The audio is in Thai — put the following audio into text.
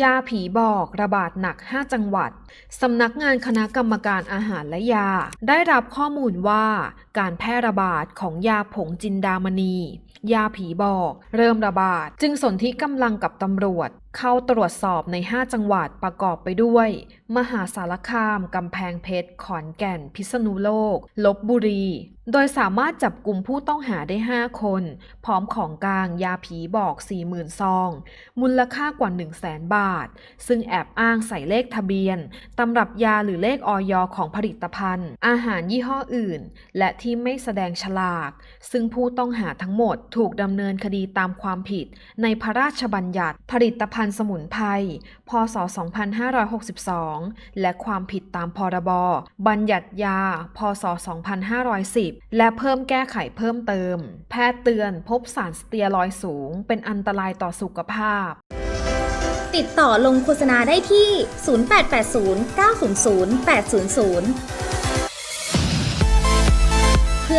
ยาผีบอกระบาดหนัก 5 จังหวัด สำนักงานคณะกรรมการอาหารและยา ได้รับข้อมูลว่าการแพร่ระบาดของยาผงจินดามณี ยาผีบอก เริ่มระบาด จึงสนที่กำลังกับตำรวจ เข้าตรวจสอบใน 5 จังหวัดประกอบไปด้วย มหาสารคาม กำแพงเพชร ขอนแก่น พิษณุโลก ลบบุรี โดยสามารถจับกลุ่มผู้ต้องหาได้ 5 คน พร้อมของกลางยาผีบอก 40,000ซอง มูลค่ากว่า 1 0 0 0 0แบาท ซึ่งแอบอ้างใส่เลขทะเบียน ตำรับยาหรือเลขออยของผลิตภัณฑ์ อาหารยี่ห้ออื่น และที่ไม่แสดงฉลาก ซึ่งผู้ต้องหาทั้งหมดถูกดำเนินคดีตามความผิด ในพระราชบัญญัติผลิตภัณฑ์สมุนไพร พศ 2562 และความผิดตามพรบ บัญญัติยา พศ 2510 และเพิ่มแก้ไขเพิ่มเติม แพทย์เตือนพบสารสเตียรอยสูง เป็นอันตรายต่อสุขภาพติดต่อลงโฆษณาได้ที่ 0880 900 800เพื่